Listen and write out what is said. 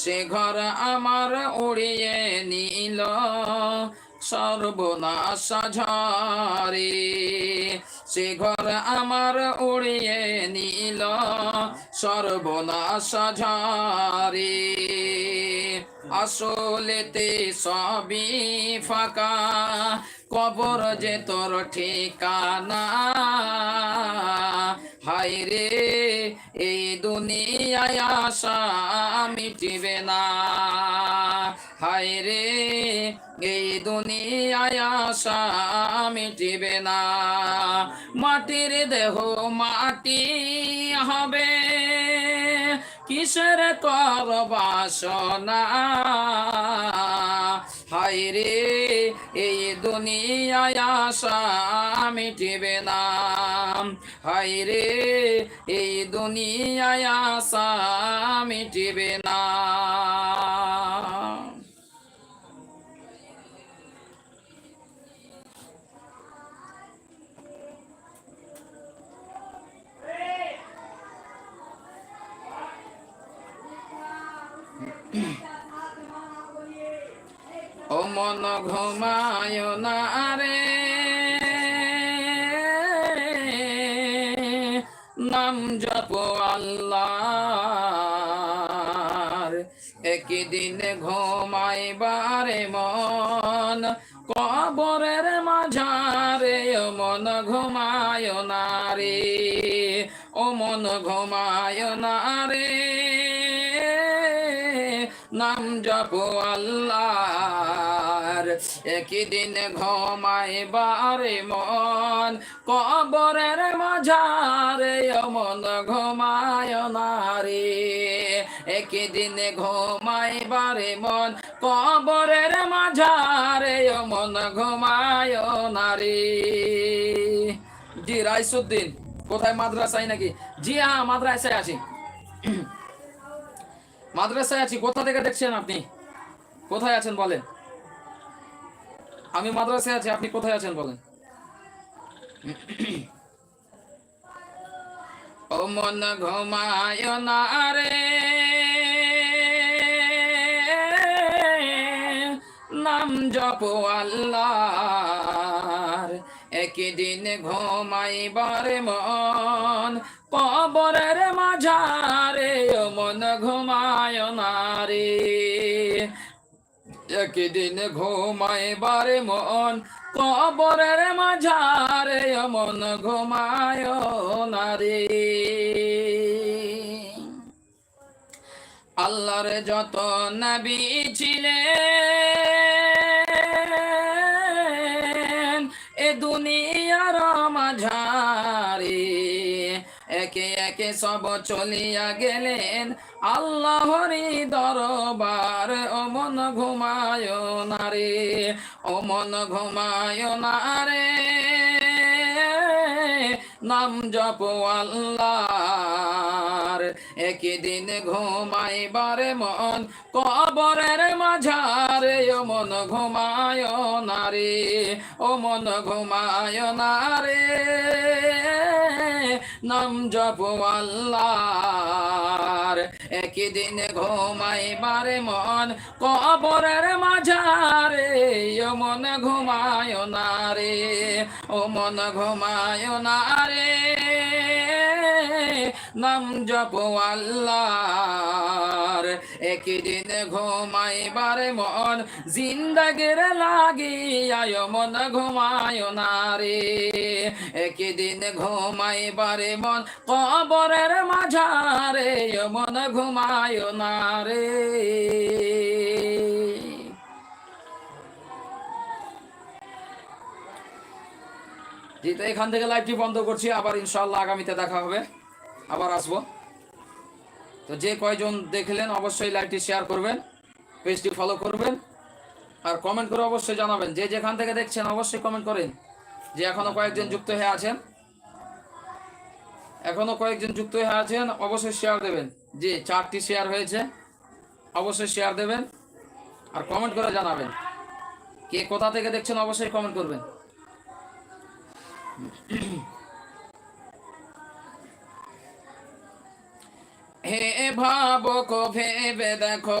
সে ঘর আমার উড়িয়ে নিল। সর্বনাশ ঝরে সে ঘর আমার উড়িয়ে নিল সর্বনাশ ঝরে আসলেতে সবই ফাঁকা, কবর যে তোর ঠিকানা। হাই রে, এই দুনিয়ায় আশা মিটিবে না। হায় রে, এই দুনিয়ায় আশা মিটিবে না। মাটির দেহ মাটি হবে। কিসের কর বাসনা? হায় রে, এই দুনিয়ায় আশা মিটিবে না। হায় রে, এই দুনিয়ায় আশা মিটিবে না। ও মন ঘুমায় না রে। নাম জপ আল্লাহ একদিন ঘুমাইবারে মন, কবরের মাঝারে ও মন ঘুমায় না রে। ও মন ঘুমায় না রে। নাম জপ আল্লাহর। একদিন ঘুমাইবারে মন, কবরের মাঝারে মন ঘুমায় না রে একদিন ঘুমাইবারে মন, কবরের মাঝারে অমন ঘুমায় না রে জি, রাইসুদ্দিন, কোথায় মাদ্রাসায় নাকি? জি হ্যাঁ মাদ্রাসায় আছি। মাদ্রাসায় আছি, কোথা থেকে দেখছেন আপনি? কোথায় আছেন বলেন। আমি মাদ্রাসায় আছি, আপনি কোথায় আছেন বলেন। ও মন ঘুমায় না রে। নাম জপ আল্লাহর একদিন ঘুমাইবার মন, কবরের মাঝারে মন ঘুমায় না রে একদিন ঘুমাইবার মন, কবরের মাঝারে মন ঘুমায় না রে আল্লাহর যত নবী ছিলেন দুনিয়ার মাঝারে। একে একে সব চলিয়া গেলেন আল্লাহরি দরবার। ও মন ঘুমায় না রে, ও মন ঘুমায় না রে। নাম জপ আল্লাহর একদিন ঘুমাইবারে মন, কবরের মাঝারে ও মন ঘুমায় না রে ও মন ঘুমায় না রে নাম জপ আল্লাহর। একদিন ঘুমাইবারে মন, কবরের মাঝারে ও মন ঘুমায় না রে ও মন ঘুমায় না রে নাম জপ আল্লাহর। একদিন ঘুমাইবারে মন জিন্দগির লাগিয়ায়, মন ঘুমায় না রে। একদিন ঘুমাইবারে মন কবরের মাঝারে, মন ঘুমায় না রে। তো এখান থেকে লাইভটি বন্ধ করছি, আবার ইনশাল্লাহ আগামীতে দেখা হবে। আবার আসব। তো যে কয়জন দেখলেন অবশ্যই লাইভটি শেয়ার করবেন পেজটি ফলো করবেন, আর কমেন্ট করে অবশ্যই জানাবেন। যে যেখান থেকে দেখছেন অবশ্যই কমেন্ট করেন যে এখনও কয়েকজন যুক্ত হয়ে আছেন। এখনও কয়েকজন যুক্ত হয়ে আছেন, অবশ্যই শেয়ার দেবেন। যে চারটি শেয়ার হয়েছে, অবশ্যই শেয়ার দেবেন আর কমেন্ট করে জানাবেন। কে কোথা থেকে দেখছেন অবশ্যই কমেন্ট করবেন। হে ভাবক ভেবে দেখো।